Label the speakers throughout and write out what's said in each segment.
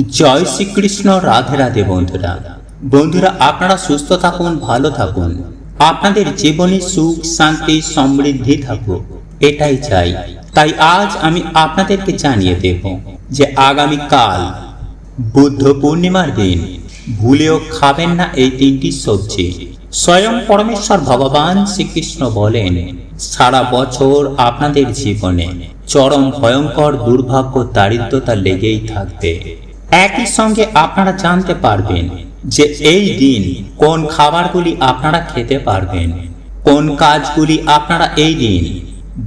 Speaker 1: জয় শ্রীকৃষ্ণ, রাধে রাধে বন্ধুরা। বন্ধুরা, আপনারা সুস্থ থাকুন, ভালো থাকুন। আপনাদের জীবনে সুখ, শান্তি, সমৃদ্ধি থাকুক। এটাই চাই। তাই আজ আমি আপনাদেরকে জানিয়ে দেব যে আগামী কাল বুদ্ধ পূর্ণিমার দিন। ভুলেও খাবেন না এই তিনটি সবজি। স্বয়ং পরমেশ্বর ভগবান শ্রীকৃষ্ণ বলেন, সারা বছর আপনাদের জীবনে চরম ভয়ঙ্কর, দুর্ভাগ্য, দারিদ্রতা লেগেই থাকবে। একই সঙ্গে আপনারা জানতে পারবেন যে এই দিন কোন খাবারগুলি আপনারা খেতে পারবেন, কোন কাজগুলি আপনারা এই দিন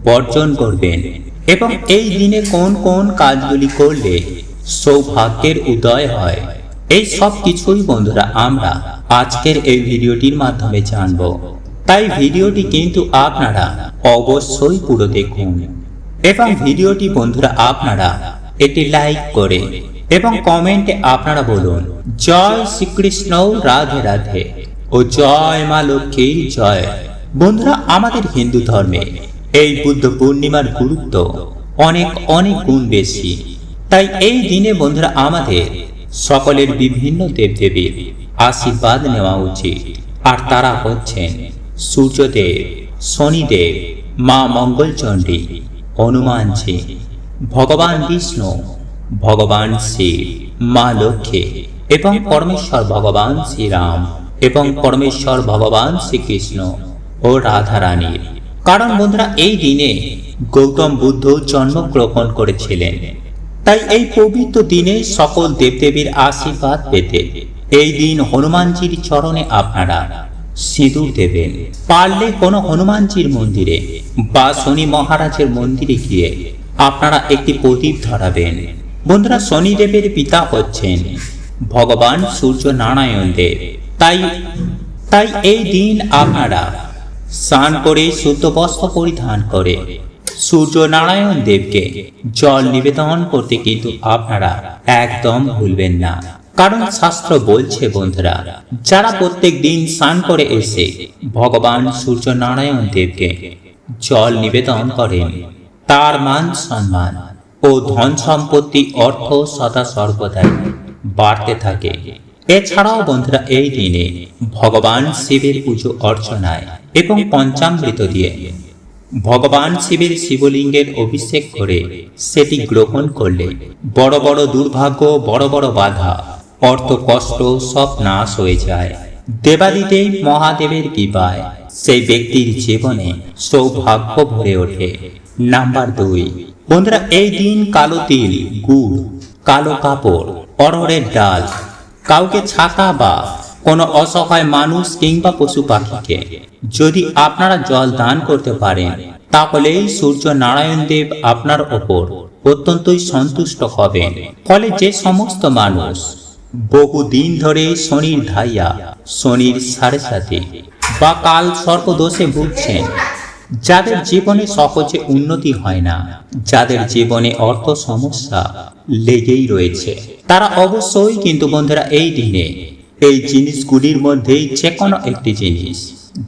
Speaker 1: বর্জন করবেন এবং এই দিনে কোন কোন কাজগুলি করলে সৌভাগ্যের উদয় হয়। এই সব কিছুই বন্ধুরা আমরা আজকের এই ভিডিওটির মাধ্যমে জানব। তাই ভিডিওটি কিন্তু আপনারা অবশ্যই পুরো দেখুন। এবং ভিডিওটি বন্ধুরা আপনারা এটি লাইক করে এবং কমেন্টে আপনারা বলুন, জয় শ্রীকৃষ্ণ রাধে রাধে ও জয় মা লক্ষ্মীর জয়। বন্ধুরা, আমাদের হিন্দু ধর্মে এই বুদ্ধ পূর্ণিমার গুরুত্ব অনেক অনেক গুণ বেশি। তাই এই দিনে বন্ধুরা, আমাদের সকলের বিভিন্ন দেবদেবীর আশীর্বাদ নেওয়া উচিত। আর তারা হচ্ছেন সূর্যদেব, শনিদেব, মা মঙ্গলচণ্ডী হনুমানজি, ভগবান বিষ্ণু ভগবান শিব মা লক্ষ্মী এবং পরমেশ্বর ভগবান শ্রীরাম এবং পরমেশ্বর ভগবান শ্রীকৃষ্ণ ও রাধা রানীর কারণ বন্ধুরা, এই দিনে গৌতম বুদ্ধ জন্মগ্রহণ করেছিলেন। তাই এই পবিত্র দিনে সকল দেবদেবীর আশীর্বাদ পেতে এই দিন হনুমানজির চরণে আপনারা সিঁদুর দেবেন। পারলে কোনো হনুমানজির মন্দিরে বা শনি মহারাজের মন্দিরে গিয়ে আপনারা একটি প্রদীপ ধরাবেন। বন্ধুরা শনিদেবের পিতা হচ্ছেন ভগবান সূর্য নারায়ণ দেব। তাই তাই এই দিন আপনারা স্নান করে শুদ্ধ বস্ত্র পরিধান করে সূর্য নারায়ণ দেবকে জল নিবেদন করতে কিন্তু আপনারা একদম ভুলবেন না। কারণ শাস্ত্র বলছে বন্ধুরা, যারা প্রত্যেক দিন স্নান করে এসে ভগবান সূর্য নারায়ণ দেবকে জল নিবেদন করেন, তার মান সম্মান। ও ধন সম্পত্তি, অর্থ সদা সর্বদাই বাড়তে থাকে। এছাড়াও বন্ধুরা, এই দিনে ভগবান শিবের পুজো অর্চনায় এবং পঞ্চামৃত দিয়ে ভগবান শিবের শিবলিঙ্গের অভিষেক করে সেটি গ্রহণ করলে বড় বড় দুর্ভাগ্য, বড় বড় বাধা, অর্থ কষ্ট সব নাশ হয়ে যায়। দেবাদিদেব মহাদেবের কৃপায় সেই ব্যক্তির জীবনে সৌভাগ্য ভরে ওঠে। নাম্বার দুই বন্ধুরা, এই দিন কালো তিল, গুড়, কালো কাপড় অরহরের ডাল, কাউকে ছাতা বা কোনো অসহায় মানুষ কিংবা পশু পাখিকে যদি আপনারা জল দান করতে পারেন, তাহলেই সূর্য নারায়ণ দেব আপনার ওপর অত্যন্তই সন্তুষ্ট হবেন। ফলে যে সমস্ত মানুষ বহু দিন ধরে শনির ধাইয়া, শনির সাড়ে সাথে বা কাল সর্পদোষে ভুগছেন যাদের জীবনে সহজে উন্নতি হয় না, যাদের জীবনে অর্থ সমস্যা লেগেই রয়েছে, তারা অবশ্যই কিন্তু বন্ধুরা এই দিনে এই জিনিসগুলির মধ্যেই যে কোনো একটি জিনিস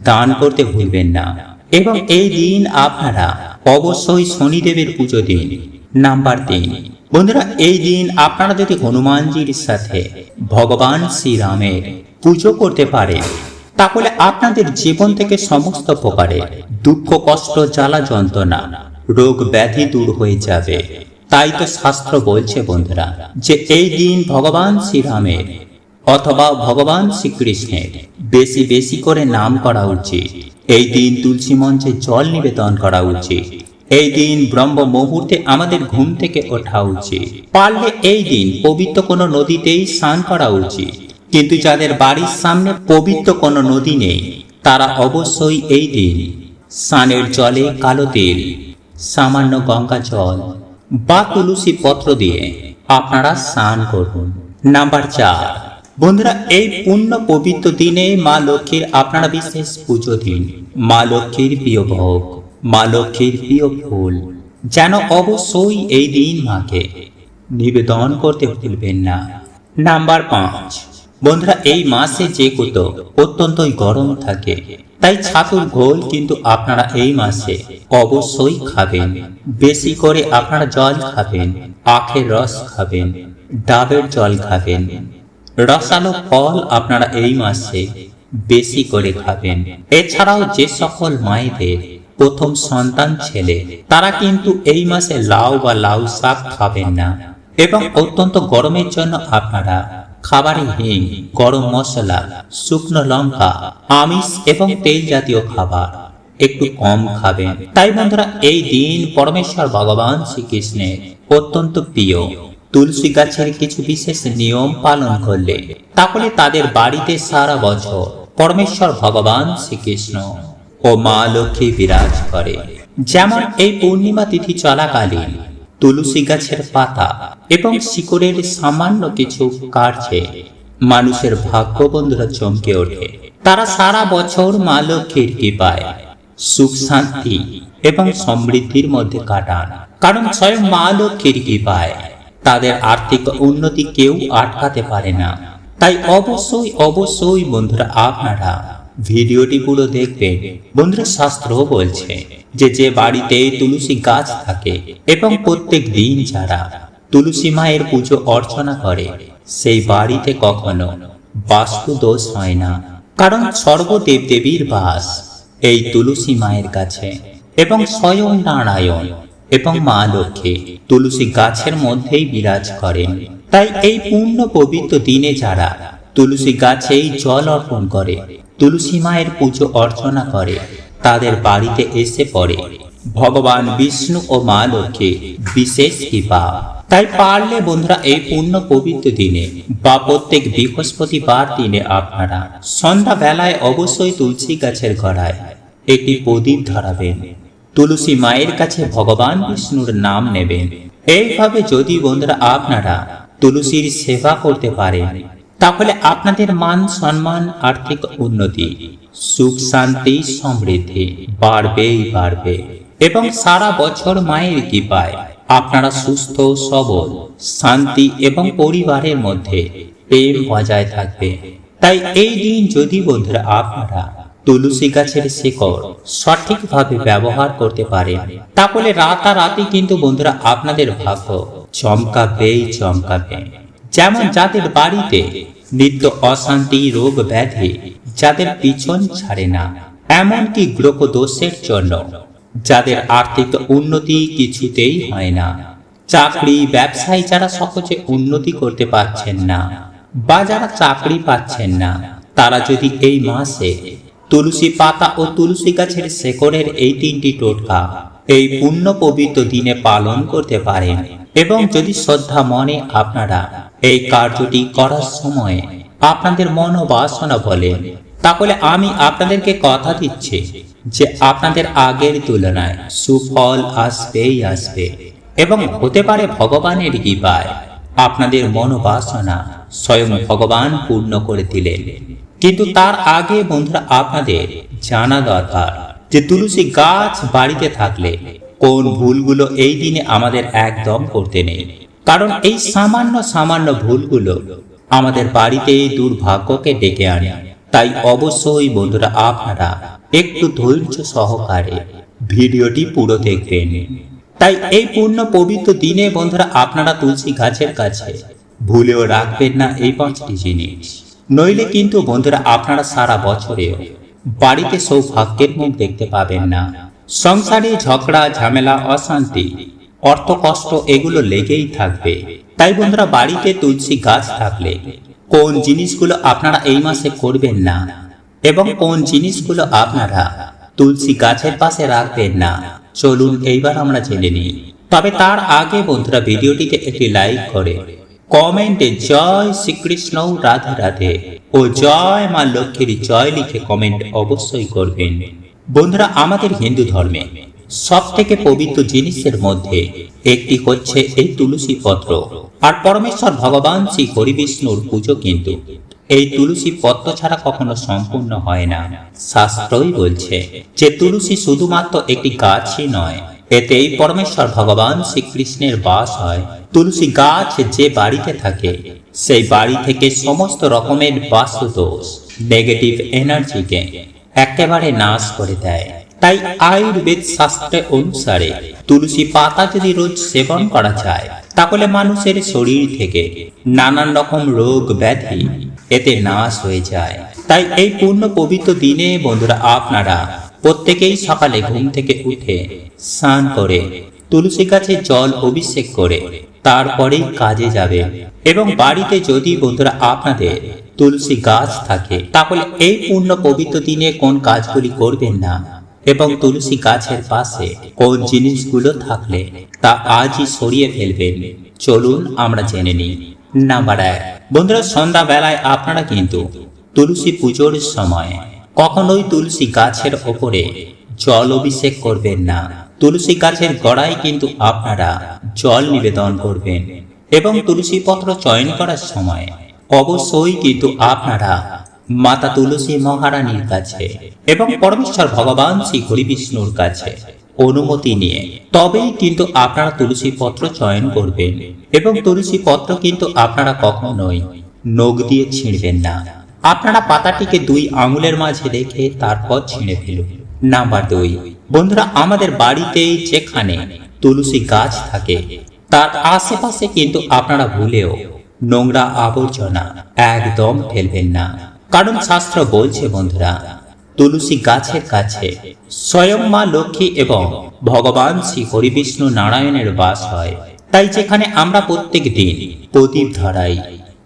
Speaker 1: দান করতে ভুলবেন না। এবং এই দিন আপনারা অবশ্যই শনিদেবের পুজো দিন, নাম্বার তিন। বন্ধুরা, এই দিন আপনারা যদি হনুমানজির সাথে ভগবান শ্রীরামের পুজো করতে পারেন তাহলে আপনাদের জীবন থেকে সমস্ত প্রকারে দুঃখ, কষ্ট, জ্বালা, যন্ত্রণা, রোগ ব্যাধি দূর হয়ে যাবে। তাই তো শাস্ত্র বলছে, বন্ধুরা, যে এই দিন ভগবান শ্রীরামের অথবা ভগবান শ্রীকৃষ্ণের বেশি বেশি করে নাম করা উচিত। এই দিন তুলসী মঞ্চে জল নিবেদন করা উচিত। এই দিন ব্রহ্ম মুহূর্তে আমাদের ঘুম থেকে ওঠা উচিত। পারলে এই দিন পবিত্র কোনো নদীতেই স্নান করা উচিত। কিন্তু যাদের বাড়ির সামনে পবিত্র কোনো নদী নেই, তারা অবশ্যই এই দিন স্নানের জলে কালো তেল, সামান্য গঙ্গা জল বা তুলসী পত্র দিয়ে আপনারা স্নান করুন। নাম্বার চার, বন্ধুরা, এই পূর্ণ পবিত্র দিনে মা লক্ষ্মীর আপনারা বিশেষ পুজো দিন। মা লক্ষ্মীর প্রিয় ভোগ, মা লক্ষ্মীর প্রিয় ফুল, যেন অবশ্যই এই দিন মাকে নিবেদন করতে ভুলবেন না। নাম্বার পাঁচ বন্ধুরা, এই মাসে যে কুতো অত্যন্তই গরম থাকে। তাই ছাতুর ঘোল কিন্তু আপনারা এই মাসে অবশ্যই খাবেন। বেশি করে আপনারা জল খাবেন, আখের রস খাবেন, ডাবের জল খাবেন। রসালো ফল আপনারা এই মাসে বেশি করে খাবেন। এছাড়াও যে সকল মায়েদের প্রথম সন্তান ছেলে, তারা কিন্তু এই মাসে লাউ বা লাউ শাক খাবেন না। এবং অত্যন্ত গরমের জন্য আপনারা খাবারে হিং, গরম মশলা, শুকনো লঙ্কা, আমিষ এবং তেল জাতীয় খাবার। একটু কম খাবেন। তাই বন্ধুরা, এই দিন পরমেশ্বর ভগবান শ্রীকৃষ্ণের অত্যন্ত প্রিয়। তুলসী গাছের কিছু বিশেষ নিয়ম পালন করলে, তাহলে তাদের বাড়িতে সারা বছর পরমেশ্বর ভগবান শ্রীকৃষ্ণ ও মা লক্ষ্মী বিরাজ করে। যেমন এই পূর্ণিমা তিথি চলাকালীন, তুলসী গাছের পাতা এবং শিকড়ের সামান্য কিছু কার্যে মানুষের ভাগ্য বন্ধুরা চমকে ওঠে। তারা সারা বছর মা লক্ষ্মীর কৃপায় সুখ, শান্তি এবং সমৃদ্ধির মধ্যে কাটান। কারণ স্বয়ং মা লক্ষ্মীর কৃপায় তাদের আর্থিক উন্নতি কেউ আটকাতে পারে না। তাই অবশ্যই অবশ্যই বন্ধুরা আপনারা ভিডিওটি পুরো দেখবেন। বন্ধুরা শাস্ত্র বলছে যে যে বাড়িতে তুলসী গাছ থাকে এবং প্রত্যেক দিন যারা তুলসী মায়ের পুজো অর্চনা করে, সেই বাড়িতে কখনো বাস্তু দোষ হয় না। কারণ সর্বদেব দেবীর বাস এই তুলসী মায়ের কাছে এবং স্বয়ং নারায়ণ এবং মা লক্ষ্মী তুলসী গাছের মধ্যেই বিরাজ করেন। তাই এই পূর্ণ পবিত্র দিনে যারা তুলসী গাছেই জল অর্পণ করে, তুলসী মায়ের পুজো অর্চনা করে, তাদের বাড়িতে এসে পড়ে। ভগবান বিষ্ণু ও মা লক্ষ্মী, বিশেষ কৃপা। তাই পারলে বন্ধুরা এই পূর্ণ পবিত্র দিনে বা প্রত্যেক বৃহস্পতিবার দিনে আপনারা সন্ধ্যা বেলায় অবশ্যই তুলসী গাছের গড়ায় একটি প্রদীপ ধরাবেন। তুলসী মায়ের কাছে ভগবান বিষ্ণুর নাম নেবেন। এইভাবে যদি বন্ধুরা আপনারা তুলসীর সেবা করতে পারেন, তাহলে আপনাদের মান সম্মান, আর্থিক উন্নতি, সুখ শান্তি, সমৃদ্ধি বাড়বেই বাড়বে। এবং সারা বছর মায়ের কৃপায় আপনারা সুস্থ, সবল, শান্তি এবং পরিবারের মধ্যে প্রেম বজায় থাকবে। তাই এই দিন যদি বন্ধুরা আপনারা তুলসী গাছের শিকড় সঠিকভাবে ব্যবহার করতে পারে তাহলে রাতারাতি কিন্তু বন্ধুরা আপনাদের ভাগ্য চমকাবেই চমকাবে। যেমন যাদের বাড়িতে নিত্য অশান্তি, রোগ ব্যাধি যাদের পিছন ছাড়ে না, এমনকি গ্রহ দোষের জন্য যাদের আর্থিক উন্নতি কিছুতেই হয় না। চাকরি, ব্যবসায় যারা সহজে উন্নতি করতে পারছেন না বা যারা চাকরি পাচ্ছেন না, তারা যদি এই মাসে তুলসী পাতা ও তুলসী গাছের শেকড়ের এই তিনটি টোটকা এই পুণ্য পবিত্র দিনে পালন করতে পারেন এবং যদি শ্রদ্ধা মনে আপনারা এই কার্যটি করার সময় আপনাদের মনোবাসনা বলেন তাহলে আমি আপনাদেরকে কথা দিচ্ছি যে আপনাদের আগের তুলনায় সুফল আসবেই আসবে এবং হতে পারে ভগবানের কৃপায়। আপনাদের মনোবাসনা স্বয়ং ভগবান পূর্ণ করে দিলেন। কিন্তু তার আগে বন্ধুরা আপনাদের জানা দরকার যে তুলসী গাছ বাড়িতে থাকলে কোন ভুলগুলো এই দিনে আমাদের একদম করতে নেই। কারণ এই সামান্য সামান্য ভুলগুলো আমাদের বাড়িতে দুর্ভাগ্যকে ডেকে আনে। তাই অবশ্যই বন্ধুরা আপনারা একটু ধৈর্য সহকারে ভিডিওটি পুরো দেখবেন। তাই এই পূর্ণ পবিত্র দিনে বন্ধুরা আপনারা তুলসী গাছের কাছে ভুলেও রাখবেন না এই পাঁচটি জিনিস। নইলে কিন্তু বন্ধুরা আপনারা সারা বছরেও বাড়িতে সৌভাগ্যের মুখ দেখতে পাবেন না। সংসারে ঝগড়া, ঝামেলা, অশান্তি অর্থ কষ্ট এগুলো লেগেই থাকবে। তাই বন্ধুরা বাড়িতে তুলসী গাছ থাকলে কোন জিনিসগুলো আপনারা এই মাসে করবেন না এবং কোন জিনিসগুলো আপনারা তুলসী গাছের পাশে রাখবেন না? চলুন এইবার আমরা জেনে নিই। তবে তার আগে বন্ধুরা ভিডিওটিতে একটি লাইক করে, কমেন্টে জয় শ্রীকৃষ্ণ, রাধে রাধে ও জয় মা লক্ষ্মীর জয় লিখে কমেন্ট অবশ্যই করবেন। বন্ধুরা, আমাদের হিন্দু ধর্মে সব থেকে পবিত্র জিনিসের মধ্যে একটি হচ্ছে এই তুলসী পত্র। আর পরমেশ্বর ভগবান শ্রী হরি বিষ্ণুর পুজো কিন্তু। এই তুলসী পত্র ছাড়া কখনো সম্পূর্ণ হয় না। শাস্ত্রই বলছে যে তুলসী শুধুমাত্র একটি গাছই নয়, এতেই পরমেশ্বর ভগবান শ্রীকৃষ্ণের বাস হয়। তুলসী গাছ যে বাড়িতে থাকে, সেই বাড়ি থেকে সমস্ত রকমের বাস্তুদোষ নেগেটিভ এনার্জিকে একেবারে নাশ করে দেয়। তাই আয়ুর্বেদ শাস্ত্রে অনুসারে তুলসী পাতা যদি রোজ সেবন করা যায়, তাহলে মানুষের শরীর থেকে নানান রকম রোগ ব্যাধি এতে নাশ হয়ে যায়। তাই এই পূর্ণ পবিত্র দিনে বন্ধুরা আপনারা প্রত্যেকেই সকালে ঘুম থেকে উঠে স্নান করে তুলসী গাছে জল অভিষেক করে তারপরেই কাজে যাবে এবং বাড়িতে যদি বন্ধুরা আপনাদের তুলসী গাছ থাকে, তাহলে এই পূর্ণ পবিত্র দিনে কোন কাজগুলি করবেন না এবং তুলসী গাছের পাশে কোন জিনিসগুলো থাকলে তা আজই সরিয়ে ফেলবেন। চলুন আমরা জেনে নিই। নাম্বার এক। বন্ধুরা সন্ধ্যা বেলায় আপনারা কিন্তু তুলসী পুজোর সময় কখনোই তুলসী গাছের ওপরে জল অভিষেক করবেন না। তুলসী গাছের গড়ায় কিন্তু আপনারা জল নিবেদন করবেন এবং তুলসী পত্র চয়ন করার সময় অবশ্যই কিন্তু আপনারা মাতা তুলসী মহারানীর কাছে এবং পরমেশ্বর ভগবান শ্রী হরি বিষ্ণুর কাছে অনুমতি নিয়ে। তবেই কিন্তু আপনারা তুলসী পত্র চয়ন করবেন এবং তুলসী পত্র কিন্তু আপনারা কখনোই নখ দিয়ে ছিঁড়বেন না। আপনারা পাতাটিকে দুই আঙুলের মাঝে রেখে তারপর ছিঁড়ে ফেলুন। নাম্বার দুই, বন্ধুরা, আমাদের বাড়িতেই যেখানে তুলসী গাছ থাকে, তার আশেপাশে কিন্তু আপনারা ভুলেও নোংরা আবর্জনা একদম ফেলবেন না। কারণ শাস্ত্র বলছে, বন্ধুরা, তুলসী গাছের কাছে স্বয়ং মা লক্ষ্মী এবং ভগবান শ্রী হরিবিষ্ণু নারায়ণের বাস হয়। তাই যেখানে আমরা প্রত্যেক দিন প্রদীপ ধরাই,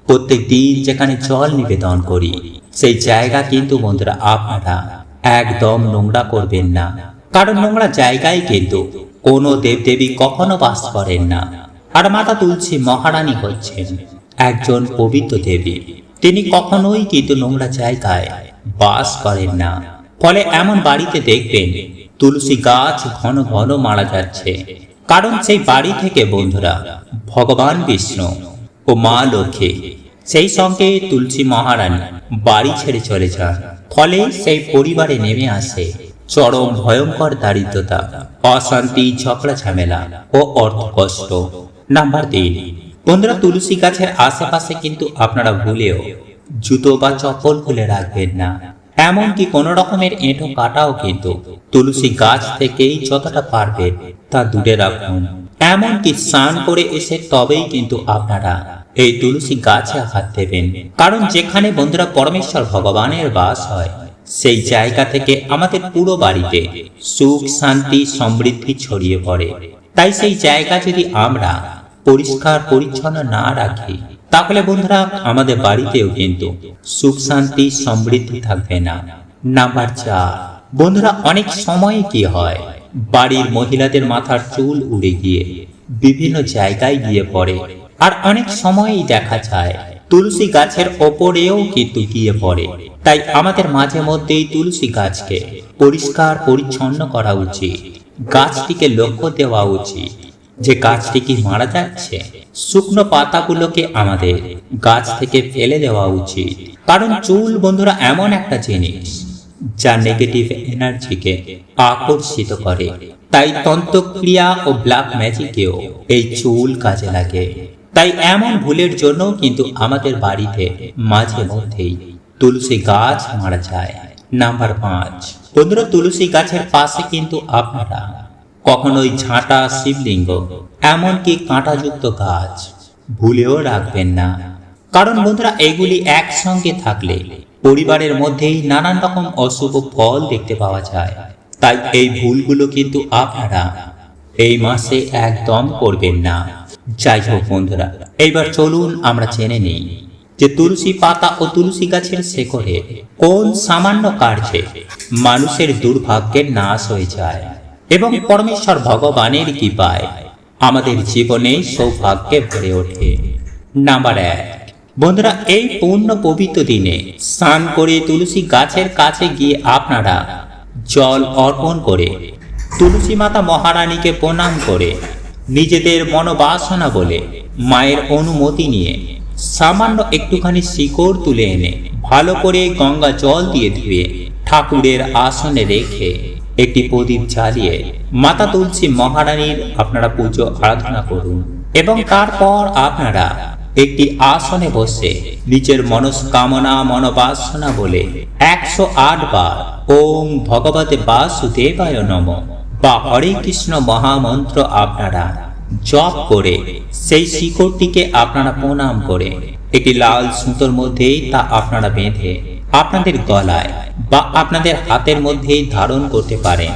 Speaker 1: প্রত্যেক দিন যেখানে জল নিবেদন করি, সেই জায়গা কিন্তু, বন্ধুরা, আপনারা একদম নোংরা করবেন না। কারণ নোংরা জায়গায় কিন্তু কোনো দেবদেবী কখনো বাস করেন না। আর মাতা তুলসী মহারানী হচ্ছেন একজন পবিত্র দেবী। তিনি কখনোই কিন্তু নোংরা জায়গায় বাস করেন না। ফলে এমন বাড়িতে দেখবেন তুলসী গাছ ঘন ঘন মারা যাচ্ছে। কারণ সেই বাড়ি থেকে বন্ধুরা ভগবান বিষ্ণু ও মা লক্ষ্মী সেই সঙ্গে তুলসী মহারানী বাড়ি ছেড়ে চলে যান। ফলে সেই পরিবারে নেমে আসে চরম ভয়ঙ্কর দারিদ্রতা, অশান্তি, ঝগড়া, ঝামেলা ও অর্থ কষ্ট নাম্বার তিন বন্ধুরা, তুলসী গাছের আশেপাশে কিন্তু আপনারা ভুলেও জুতো বা চপ্পল খুলে রাখবেন না। এমনকি কোন রকমের এঁটো কাটাও কিন্তু তুলসী গাছ থেকেই যতটা পারবেন তা দূরে রাখুন। এমনকি স্নান করে এসে তবেই কিন্তু আপনারা এই তুলসী গাছে হাত দেবেন। কারণ যেখানে বন্ধুরা পরমেশ্বর ভগবানের বাস হয়, সেই জায়গা থেকে আমাদের পুরো বাড়িতে সুখ, শান্তি, সমৃদ্ধি ছড়িয়ে পড়ে। তাই সেই জায়গা যদি আমরা পরিষ্কার পরিচ্ছন্ন না রাখি। তাহলে বন্ধুরা, আমাদের বাড়িতেও কিন্তু সুখ শান্তি সমৃদ্ধি থাকবে না। নাম্বার চার, বন্ধুরা, অনেক সময় কি হয়? বাড়ির মহিলাদের মাথার চুল উড়ে গিয়ে বিভিন্ন জায়গায় গিয়ে পড়ে। আর অনেক সময়ই দেখা যায়, তুলসী গাছের ওপরেও কিন্তু গিয়ে পড়ে। তাই আমাদের মাঝে মধ্যেই তুলসী গাছকে পরিষ্কার পরিচ্ছন্ন করা উচিত। গাছটিকে লক্ষ্য দেওয়া উচিত। যে গাছটি কি মারা যাচ্ছে? শুকনো পাতাগুলোকে আমাদের গাছ থেকে ফেলে দেওয়া উচিত। কারণ চুল বন্ধুরা এমন একটা জিনিস যা নেগেটিভ এনার্জিকে আকর্ষিত করে। তাই তন্ত্রক্রিয়া ও ব্ল্যাক ম্যাজিকেও এই চুল কাজে লাগে। তাই এমন ভুলের জন্য কিন্তু আমাদের বাড়িতে মাঝে মধ্যেই তুলসী গাছ মারা যায়। নাম্বার পাঁচ। বন্ধুরা, তুলসী গাছের পাশে কিন্তু আপনারা কখনোই ঝাঁটা শিবলিঙ্গ, এমনকি কাঁটাযুক্ত গাছ ভুলেও রাখবেন না। কারণ বন্ধুরা, এগুলি একসঙ্গে থাকলে পরিবারের মধ্যেই নানান রকম অশুভ ফল দেখতে পাওয়া যায়। তাই এই ভুলগুলো কিন্তু আপনারা এই মাসে একদম করবেন না। যাই হোক বন্ধুরা, এইবার চলুন আমরা জেনে নিই যে তুলসী পাতা ও তুলসী গাছের শেকড়ে কোন সামান্য কার্যে মানুষের দুর্ভাগ্যের নাশ হয়ে যায়। এবং পরমেশ্বর ভগবানের কৃপায় আমাদের জীবনে সৌভাগ্যে ভরে ওঠে। নাম্বার এক, বন্ধুরা, এই পূর্ণ পবিত্র দিনে স্নান করে তুলসী গাছের কাছে গিয়ে আপনারা জল অর্পণ করে তুলসী মাতা মহারানীকে প্রণাম করে নিজেদের মনোবাসনা বলে মায়ের অনুমতি নিয়ে সামান্য একটুখানি শিকড় তুলে এনে ভালো করে গঙ্গা জল দিয়ে ধুয়ে ঠাকুরের আসনে রেখে একটি প্রদীপ জ্বালিয়ে মাতা তুলসী মহারানীর আপনারা পুজো আরাধনা করুন এবং তারপর আপনারা একটি আসনে বসে নিজের মনস্কামনা মনোবাসনা বলে একশো আট বার ওম ভগবতে বাসুদেবায় নম বা হরে কৃষ্ণ মহামন্ত্র আপনারা জপ করে সেই শিকড়টিকে আপনারা প্রণাম করে একটি লাল সুতোর মধ্যেই তা আপনারা বেঁধে আপনাদের গলায় বা আপনাদের হাতের মধ্যেই ধারণ করতে পারেন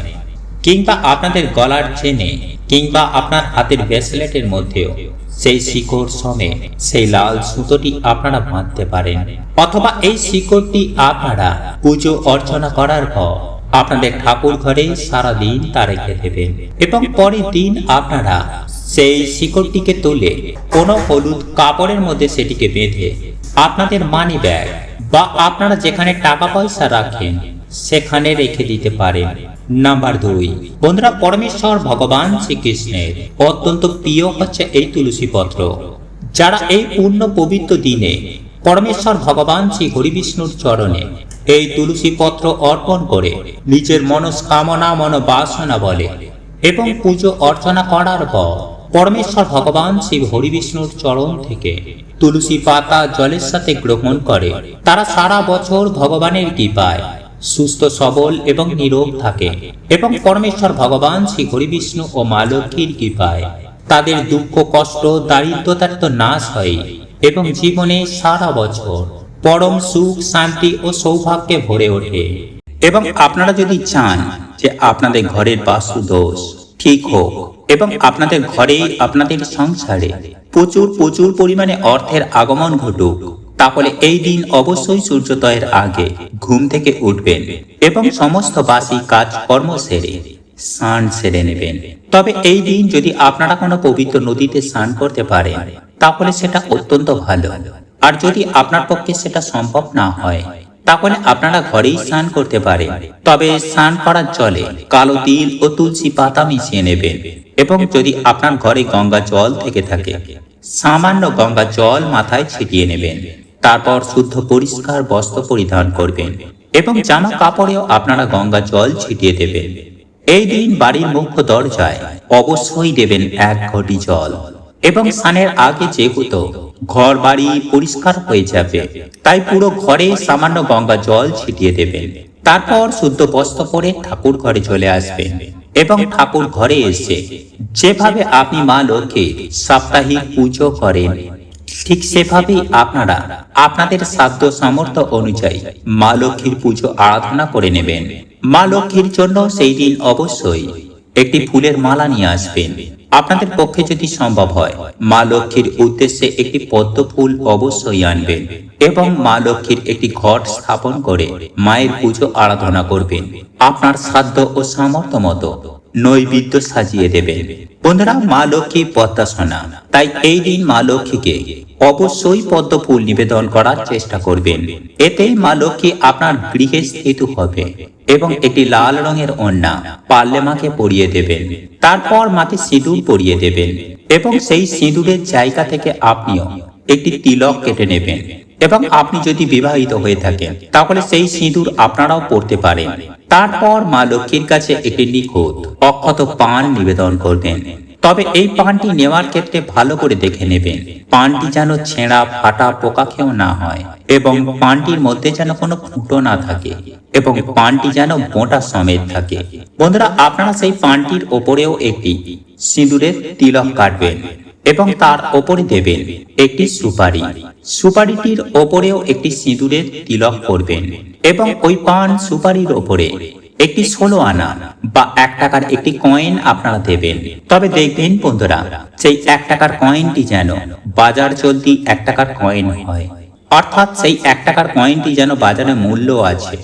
Speaker 1: কিংবা আপনাদের গলার চেনে, কিংবা আপনার হাতের ব্রেসলেটের মধ্যেও। সেই শিকড় সমেত সেই লাল সুতোটি আপনারা বাঁধতে পারেন, অথবা এই শিকড়টি আপনারা পুজো অর্চনা করার পর আপনাদের ঠাকুর ঘরে সারাদিন তা রেখে দেবেন, এবং পরের দিন আপনারা সেই শিকড়টিকে তুলে কোনো হলুদ কাপড়ের মধ্যে সেটিকে বেঁধে আপনাদের মানি ব্যাগ বা আপনারা যেখানে টাকা পয়সা রাখেন, সেখানে রেখে দিতে পারেন। নাম্বার দুই, বন্ধুরা পরমেশ্বর ভগবান শ্রীকৃষ্ণের অত্যন্ত প্রিয় হচ্ছে এই তুলসী পত্র যারা এই পূর্ণ পবিত্র দিনে পরমেশ্বর ভগবান শ্রী হরিবিষ্ণুর চরণে এই তুলসী পত্র অর্পণ করে নিজের মনস্কামনা মনোবাসনা বলে এবং পুজো অর্চনা করার পর পরমেশ্বর ভগবান শিব হরিবিষ্ণুর চরণ থেকে তুলসী পাতা জলের সাথে গ্রহণ করে। তারা সারা বছর ভগবানের কৃপায় সুস্থ, সবল এবং নীরব থাকে এবং পরমেশ্বর ভগবান শ্রী হরিবিষ্ণু ও মা লক্ষ্মীর কৃপায় তাদের দুঃখ, কষ্ট, দারিদ্রতার তো নাশ হয় এবং জীবনে সারা বছর পরম সুখ, শান্তি ও সৌভাগ্যে ভরে ওঠে। এবং আপনারা যদি চান যে আপনাদের ঘরের বাস্তু দোষ ঠিক হোক, এবং আপনাদের ঘরে আপনাদের সংসারে প্রচুর প্রচুর পরিমাণে অর্থের আগমন ঘটুক, তাহলে এই দিন অবশ্যই সূর্যোদয়ের আগে ঘুম থেকে উঠবেন এবং সমস্ত বাসি কাজ কর্ম সেরে স্নান সেরে নেবেন। তবে এই দিন যদি আপনারা কোনো পবিত্র নদীতে স্নান করতে পারেন, তাহলে সেটা অত্যন্ত ভালো। আর যদি আপনার পক্ষে সেটা সম্ভব না হয় তাহলে আপনারা ঘরেই স্নান করতে পারেন। তবে স্নান করার জলে কালো তিল ও তুলসী পাতা মিশিয়ে নেবেন। এবং যদি আপনার ঘরে গঙ্গা জল থেকে থাকে, সামান্য গঙ্গা জল মাথায় ছিটিয়ে নেবেন। তারপর শুদ্ধ পরিষ্কার বস্ত্র পরিধান করবেন এবং জামা কাপড়েও আপনারা গঙ্গা জল ছিটিয়ে দেবেন। এই দিন বাড়ির মুখ্য দরজায় অবশ্যই দেবেন এক ঘটি জল। এবং স্নানের আগে যেহেতু ঘর বাড়ি পরিষ্কার হয়ে যাবে, তাই পুরো ঘরে সামান্য গঙ্গা জল ছিটিয়ে দেবেন। তারপর শুদ্ধ বস্ত্র পরে ঠাকুর ঘরে চলে আসবেন এবং ঠাকুর ঘরে এসে যেভাবে আপনি মা লক্ষ্মী সাপ্তাহিক পুজো করেন, ঠিক সেভাবেই আপনারা আপনাদের সাধ্য সামর্থ্য অনুযায়ী মা লক্ষ্মীর পুজো আরাধনা করে নেবেন। মা লক্ষ্মীর জন্য সেই দিন অবশ্যই একটি ফুলের মালা নিয়ে আসবেন। আপনাদের পক্ষে যদি সম্ভব হয়, মা লক্ষ্মীর উদ্দেশ্যে একটি পদ্ম ফুল অবশ্যই আনবেন এবং মা লক্ষ্মীর একটি ঘট স্থাপন করে মায়ের পুজো আরাধনা করবেন। আপনার সাধ্য ও সামর্থ্য মতো নৈবেদ্য সাজিয়ে দেবেন। বন্ধুরা, মা লক্ষ্মী পদ্মাসনা তাই এই দিন মা লক্ষ্মীকে অবশ্যই পদ্ম ফুল নিবেদন করার চেষ্টা করবেন। এতেই মা লক্ষ্মী আপনার গৃহে স্থিত হবে। এবং একটি লাল রঙের অন্যা পারলে মাকে পরিয়ে দেবেন। তারপর মাকে সিঁদুর পরিয়ে দেবেন এবং সেই সিঁদুরের জায়গা থেকে আপনিও একটি তিলক কেটে নেবেন। এবং আপনি যদি বিবাহিত হয়ে থাকেন, তাহলে সেই সিঁদুর আপনারাও পড়তে পারেন। তারপর মা লক্ষ্মীর কাছে একটি নিখুঁত, অক্ষত পান নিবেদন করবেন তবে এই পানটি নেওয়ার ক্ষেত্রে ভালো করে দেখে নেবেন পানটি যেন ছেঁড়া, ফাটা, পোকা খেয়েও না হয় এবং পানটির মধ্যে যেন কোনো ফুটো না থাকে এবং পানটি যেন মোটা সমেত থাকে। বন্ধুরা, আপনারা সেই পানটির ওপরেও একটি সিঁদুরের তিলক কাটবেন এবং তার ওপরে দেবেন একটি সুপারি। সুপারিটির ওপরেও একটি সিঁদুরের তিলক করবেন এবং ওই পান সুপারির ওপরে একটি ষোলো আনা বা এক টাকার একটি কয়েন আপনারা দেবেন। তবে দেখবেন বন্ধুরা, সেই এক টাকার কয়েনটি যেন বাজার চলতি এক টাকার কয়েন হয়। অর্থাৎ সেই এক টাকার কয়েনটি যেন বাজারে মূল্য আছে।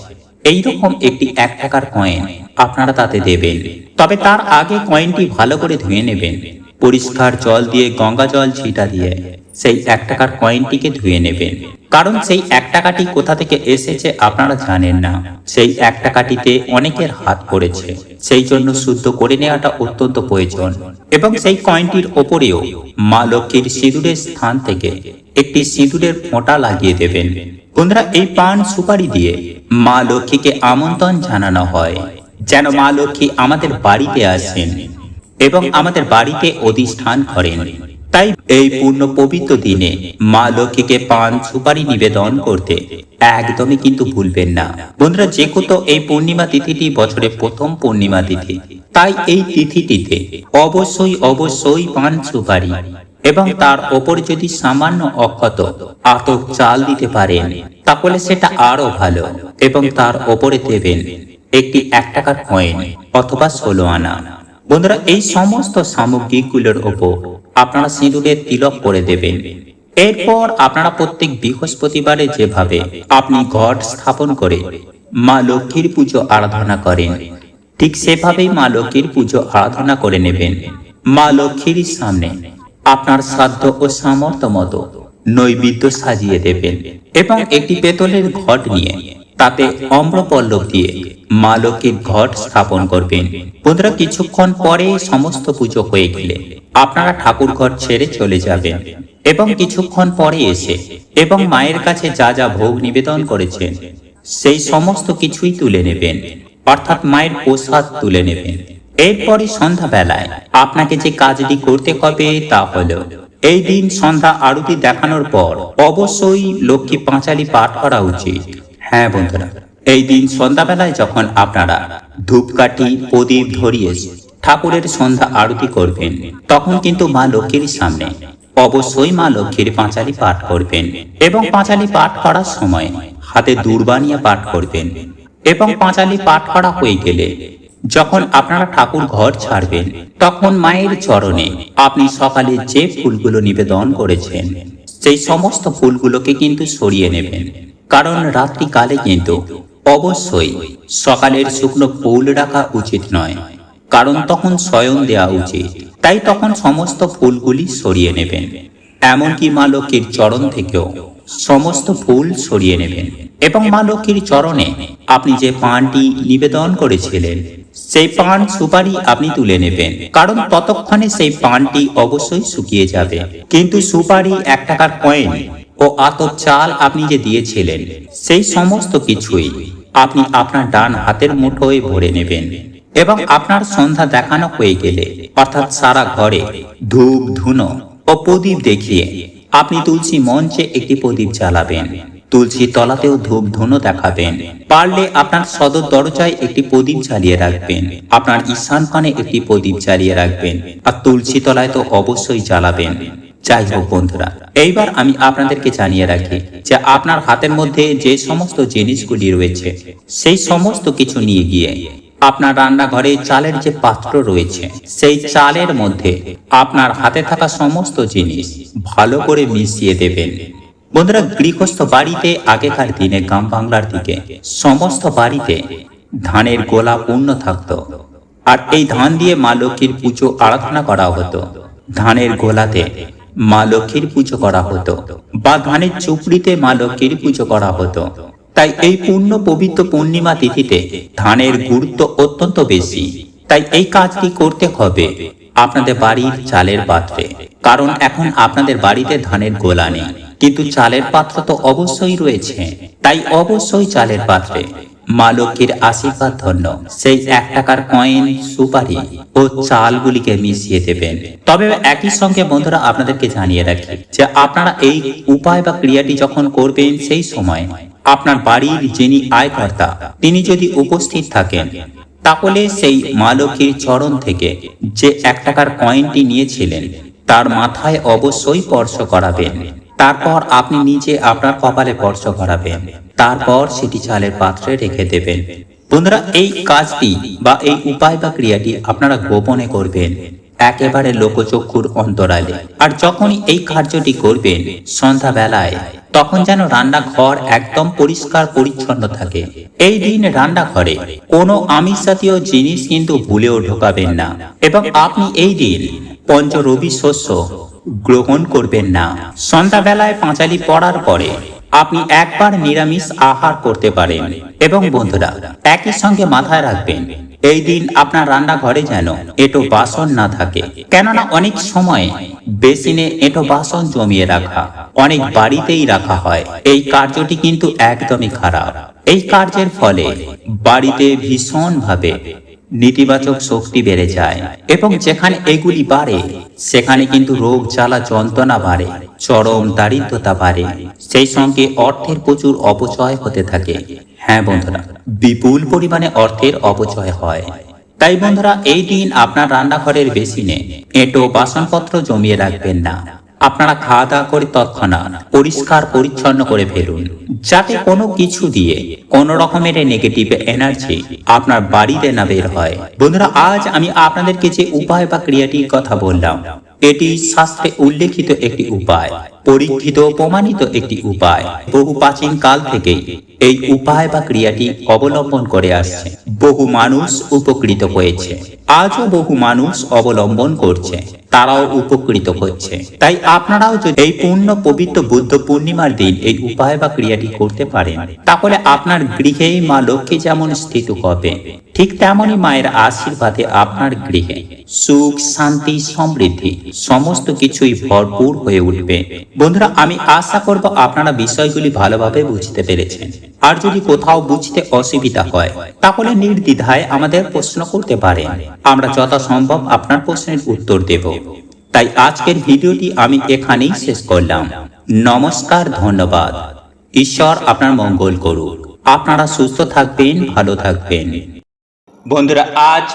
Speaker 1: এইরকম একটি এক টাকার কয়েন আপনারা তাতে দেবেন। তবে তার আগে কয়েনটি ভালো করে ধুয়ে নেবেন। পরিষ্কার জল দিয়ে, গঙ্গা জল ছিটা দিয়ে। সেই এক টাকার কয়েনটিকে ধুয়ে নেবেন কারণ সেই এক টাকাটি কোথা থেকে এসেছে আপনারা জানেন না। সেই এক টাকাটিতে অনেকের হাত পড়েছে। সেই জন্য শুদ্ধ করে নেওয়াটা অত্যন্ত প্রয়োজন। এবং সেই কয়েনটির ওপরেও মা লক্ষ্মীর সিঁদুরের স্থান থেকে একটি সিঁদুরের ফোঁটা লাগিয়ে দেবেন। বন্ধুরা, এই পান সুপারি দিয়ে মা লক্ষ্মীকে আমন্ত্রণ জানানো হয়। যেন মা লক্ষ্মী আমাদের বাড়িতে আসেন এবং আমাদের বাড়িতে অধিষ্ঠান করেন। তাই এই পূর্ণ পবিত্র দিনে মা লক্ষ্মীকে পান সুপারি নিবেদন করতে একদমই কিন্তু ভুলবেন না। বন্ধুরা, যে কত এই পূর্ণিমা তিথিটি বছরের প্রথম পূর্ণিমা তিথি, তাই এই তিথিটিতে অবশ্যই অবশ্যই পান সুপারি এবং তার ওপর যদি সামান্য অক্ষত আতক চাল দিতে পারেন, তাহলে সেটা আরও ভালো এবং তার ওপরে দেবেন একটি এক টাকার কয়েন অথবা ষোলো আনা। বন্ধুরা, এই সমস্ত সামগ্রীগুলোর ওপর আপনারা সিঁদুরের তিলক করে দেবেন। এরপর আপনারা প্রত্যেক বৃহস্পতিবারে যেভাবে আপনি ঘট স্থাপন করে মা লক্ষ্মীর পুজো আরাধনা করেন, ঠিক সেভাবেই মা লক্ষ্মীর পুজো আরাধনা করে নেবেন। মা লক্ষ্মীর সামনে আপনার শ্রাদ্ধ ও সামর্থ্য মতো নৈবেদ্য সাজিয়ে দেবেন এবং একটি পেতলের ঘট নিয়ে তাতে অম্রপল্লব দিয়ে মা লক্ষ্মীর ঘট স্থাপন করবেন। বন্ধুরা কিছুক্ষণ পরে সমস্ত পুজো হয়ে গেলে আপনারা ঠাকুর ঘর ছেড়ে চলে যাবেন এবং কিছুক্ষণ পরে এসে এবং মায়ের কাছে যা যা ভোগ নিবেদন করেছেন, সেই সমস্ত কিছুই তুলে নেবেন, অর্থাৎ মায়ের প্রসাদ তুলে নেবেন। এরপরে সন্ধ্যাবেলায় আপনাকে যে কাজটি করতে হবে তা হলো, এই দিন সন্ধ্যা আরতি দেখানোর পর অবশ্যই লক্ষ্মী পাঁচালি পাঠ করা উচিত। হ্যাঁ বন্ধুরা, এই দিন সন্ধ্যাবেলায় যখন আপনারা ধূপকাঠি প্রদীপ ধরিয়ে ঠাকুরের সন্ধ্যা আরতি করবেন। তখন কিন্তু মা লক্ষ্মীর সামনে। অবশ্যই মা লক্ষ্মীর পাঁচালি পাঠ করবেন এবং পাঁচালি পাঠ করার সময় হাতে দূরবানিয়া পাঠ করবেন এবং পাঁচালি পাঠ করা হয়ে গেলে যখন আপনারা ঠাকুর ঘর ছাড়বেন, তখন মায়ের চরণে আপনি সকালে যে ফুলগুলো নিবেদন করেছেন, সেই সমস্ত ফুলগুলোকে কিন্তু সরিয়ে নেবেন। কারণ রাত্রিকালে কিন্তু অবশ্যই সকালের শুকনো ফুল রাখা উচিত নয়। কারণ তখন স্বয়ং দেওয়া উচিত। তাই তখন সমস্ত ফুলগুলি সরিয়ে নেবেন। এমনকি মা লক্ষ্মীর চরণ থেকেও সমস্ত ফুল সরিয়ে নেবেন। এবং মা লক্ষ্মীর চরণে আপনি যে পানটি নিবেদন করেছিলেন, সেই পান সুপারি আপনি তুলে নেবেন। কারণ ততক্ষণে সেই পানটি অবশ্যই শুকিয়ে যাবে। কিন্তু সুপারি এক টাকার কয়েন ও আতপ চাল আপনি যে দিয়েছিলেন, সেই সমস্ত কিছুই আপনি আপনার ডান হাতের মুঠোয় ভরে নেবেন। এবং আপনার সন্ধ্যা দেখানো হয়ে গেলে, অর্থাৎ সারা ঘরে, ধূপ, ধুনো ও প্রদীপ দেখিয়ে আপনি তুলসী মঞ্চে একটি প্রদীপ জ্বালাবেন। তুলসী তলাতেও ধূপ, ধুনো দেখাবেন। পারলে আপনার সদর দরজায় একটি প্রদীপ জ্বালিয়ে রাখবেন। আপনার ঈশান পানে একটি প্রদীপ জ্বালিয়ে রাখবেন আর তুলসী তলায় তো অবশ্যই জ্বালাবেন। যাই হোক বন্ধুরা, এইবার আমি আপনাদেরকে জানিয়ে রাখি যে আপনার হাতের মধ্যে যে সমস্ত জিনিসগুলি রয়েছে, সেই সমস্ত কিছু নিয়ে গিয়ে আপনার রান্নাঘরে চালের যে পাত্র রয়েছে, সেই চালের মধ্যে আপনার হাতে থাকা সমস্ত জিনিস ভালো করে মিশিয়ে দেবেন। বন্ধুরা, গৃহস্থ বাড়িতে আগেকার দিনে গ্রাম বাংলার দিকে সমস্ত বাড়িতে ধানের গোলা পূর্ণ থাকতো। আর এই ধান দিয়ে মা লক্ষ্মীর পুজো আরাধনা করা হতো। ধানের গোলাতে মা লক্ষ্মীর পুজো করা হতো বা ধানের চুপড়িতে মা লক্ষ্মীর পুজো করা হতো। তাই এই পূর্ণ পবিত্র পূর্ণিমা তিথিতে ধানের গুরুত্ব অত্যন্ত বেশি। তাই এই কাজটি করতে হবে আপনাদের বাড়ির চালের পাত্রে। কারণ এখন আপনাদের বাড়িতে ধানের গোলা নেই। কিন্তু চালের পাত্র তো অবশ্যই রয়েছে। তাই অবশ্যই চালের পাত্রে মা লক্ষ্মীর আশীর্বাদ ধন্য। সেই এক টাকার কয়েন, সুপারি ও চালগুলিকে মিশিয়ে দেবেন। তবে একই সঙ্গে বন্ধুরা আপনাদেরকে জানিয়ে রাখি যে আপনারা এই উপায় বা ক্রিয়াটি যখন করবেন সেই সময় আপনার বাড়ির যিনি আয়কর্তা, তিনি যদি উপস্থিত থাকেন, তাহলে সেই মা লক্ষ্মীর চরণ থেকে যে এক টাকার কয়েনটি নিয়েছিলেন, তার মাথায় অবশ্যই স্পর্শ করাবেন। তারপর আপনি নিজে আপনার কপালে স্পর্শ করাবেন। তারপর সেটি চালের পাত্রে রেখে দেবেন। বন্ধুরা, এই কাজটি বা এই উপায় বা ক্রিয়াটি আপনারা গোপনে করবেন। একেবারে লোকচক্ষুর অন্তরালে। আর যখনই এই কার্যটি করবেন, সন্ধ্যাবেলায়, তখন যেন রান্নাঘর একদম পরিষ্কার পরিচ্ছন্ন থাকে। এই দিন রান্নাঘরে কোনো আমিষ জাতীয় জিনিস কিন্তু ভুলেও ঢোকাবেন না। এবং আপনি এই দিন পঞ্চ রবি শস্য গ্রহণ করবেন না। সন্ধ্যাবেলায় পাঁচালি পড়ার পরে আপনি একবার নিরামিষ আহার করতে পারেন। এবং বন্ধুরা, একই সঙ্গে মাথায় রাখবেন এই দিন আপনার রান্নাঘরে যেন এটো বাসন না থাকে। কেননা অনেক সময় বেসিনে এটো বাসন জমিয়ে রাখা, অনেক বাড়িতেই রাখা হয়। এই কার্যটি কিন্তু একদমই খারাপ। এই কার্যের ফলে বাড়িতে ভীষণ ভাবে নেতিবাচক শক্তি বেড়ে যায়। এবং যেখানে এগুলি বাড়ে, সেখানে কিন্তু রোগ, জ্বালা, যন্ত্রণা বাড়ে, চরম দারিদ্রতা বাড়ে। সেই সঙ্গে অর্থের প্রচুর অপচয় হতে থাকে। হ্যাঁ বন্ধুরা, বিপুল পরিমাণে অর্থের অপচয় হয়। তাই বন্ধুরা, এই দিন আপনার রান্নাঘরের বেসিনে এঁটো, বাসনপত্র জমিয়ে রাখবেন না। আপনারা খাওয়া দাওয়া করে তৎক্ষণাৎ পরিষ্কার পরিচ্ছন্ন করে ফেলুন। যাতে কোনো কিছু দিয়ে কোন রকমের নেগেটিভ এনার্জি আপনার বাড়িতে না বের হয়। বন্ধুরা, আজ আমি আপনাদেরকে যে উপায় বা ক্রিয়াটির কথা বললাম, এটি শাস্ত্রে উল্লেখিত একটি উপায়। পরীক্ষিত, প্রমাণিত একটি উপায়। বহু প্রাচীন কাল থেকেই এই উপায় বা ক্রিয়াটি অবলম্বন করে আসছে। বহু মানুষ উপকৃত হয়েছে। আজও বহু মানুষ অবলম্বন করছে। তারাও উপকৃত হচ্ছে। তাই আপনারাও যদি এই পূর্ণ পবিত্র বুদ্ধ পূর্ণিমার দিন এই উপায় বা ক্রিয়াটি করতে পারেন, তাহলে আপনার গৃহেই মা লক্ষ্মী যেমন স্থিত হবে, ঠিক তেমনই মায়ের আশীর্বাদে আপনার গৃহে সুখ, শান্তি, সমৃদ্ধি, সমস্ত কিছুই ভরপুর হয়ে উঠবে। বন্ধুরা, আমি আশা করব আপনারা বিষয়গুলি ভালোভাবে বুঝতে পেরেছেন। আর যদি কোথাও বুঝতে অসুবিধা হয়, তাহলে নির্দ্বিধায় আমাদের প্রশ্ন করতে পারেন। আমরা যথাসম্ভব আপনার প্রশ্নের উত্তর দেব। তাই আজকের ভিডিওটি আমি এখানেই শেষ করলাম। নমস্কার, ধন্যবাদ। ঈশ্বর আপনার মঙ্গল করুক। আপনারা সুস্থ থাকবেন, ভালো থাকবেন। বন্ধুরা, আজ